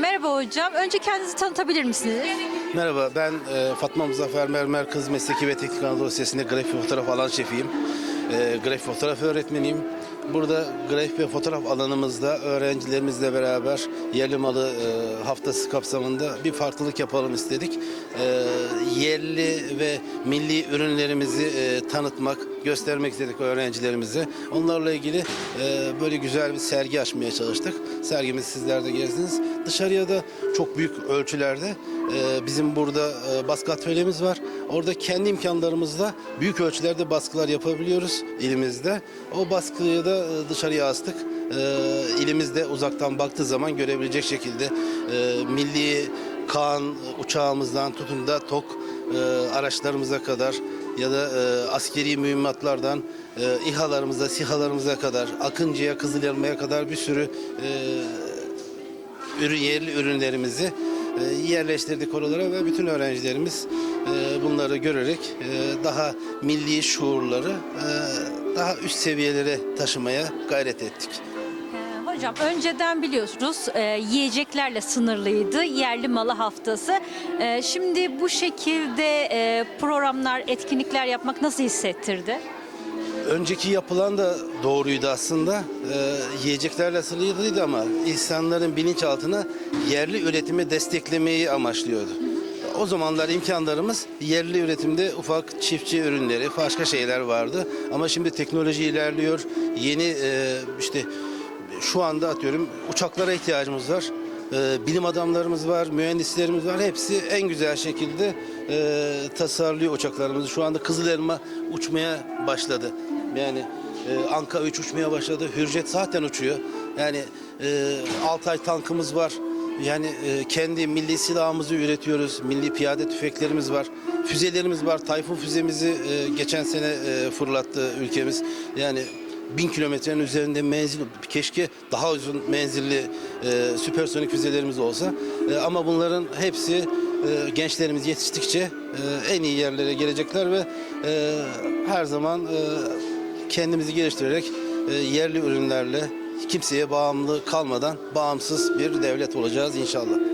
merhaba hocam. Önce kendinizi tanıtabilir misiniz? Merhaba, ben e, Fatma Muzaffer Mermer Kız Mesleki ve Teknik Anadolu Lisesi'nde grafik fotoğraf alan şefiyim. E, grafik fotoğraf öğretmeniyim. Burada grafik ve fotoğraf alanımızda öğrencilerimizle beraber yerli malı e, haftası kapsamında bir farklılık yapalım istedik. E, yerli ve milli ürünlerimizi e, tanıtmak, göstermek istedik öğrencilerimize. Onlarla ilgili e, böyle güzel bir sergi açmaya çalıştık. Sergimizi sizler de gezdiniz. Dışarıya da çok büyük ölçülerde e, bizim burada e, baskı atölyemiz var. Orada kendi imkanlarımızla büyük ölçülerde baskılar yapabiliyoruz ilimizde. O baskıyı da e, dışarıya astık. E, ilimizde uzaktan baktığı zaman görebilecek şekilde e, milli kan uçağımızdan tutun da TOK e, araçlarımıza kadar ya da e, askeri mühimmatlardan e, İHA'larımıza, SİHA'larımıza kadar, Akıncı'ya, Kızılelma'ya kadar bir sürü e, ürün yerli ürünlerimizi e, yerleştirdik oralara ve bütün öğrencilerimiz e, bunları görerek e, daha milli şuurları e, daha üst seviyelere taşımaya gayret ettik. Hocam önceden biliyorsunuz e, yiyeceklerle sınırlıydı yerli malı haftası. E, şimdi bu şekilde e, programlar, etkinlikler yapmak nasıl hissettirdi? Önceki yapılan da doğruydu aslında. Ee, yiyeceklerle sınırlıydı ama insanların bilinçaltına yerli üretimi desteklemeyi amaçlıyordu. O zamanlar imkanlarımız yerli üretimde ufak çiftçi ürünleri, başka şeyler vardı. Ama şimdi teknoloji ilerliyor. Yeni e, işte şu anda atıyorum uçaklara ihtiyacımız var. Ee, bilim adamlarımız var, mühendislerimiz var. Hepsi en güzel şekilde e, tasarlıyor uçaklarımızı. Şu anda Kızıl Elma uçmaya başladı. Yani e, Anka 3 uçmaya başladı. Hürjet zaten uçuyor. Yani e, Altay tankımız var. Yani e, kendi milli silahımızı üretiyoruz. Milli piyade tüfeklerimiz var. Füzelerimiz var. Tayfun füzemizi e, geçen sene e, fırlattı ülkemiz. Yani bin kilometrenin üzerinde menzil keşke daha uzun menzilli e, süpersonik füzelerimiz olsa E, ama bunların hepsi e, gençlerimiz yetiştikçe e, en iyi yerlere gelecekler ve e, her zaman e, kendimizi geliştirerek e, yerli ürünlerle kimseye bağımlı kalmadan bağımsız bir devlet olacağız inşallah.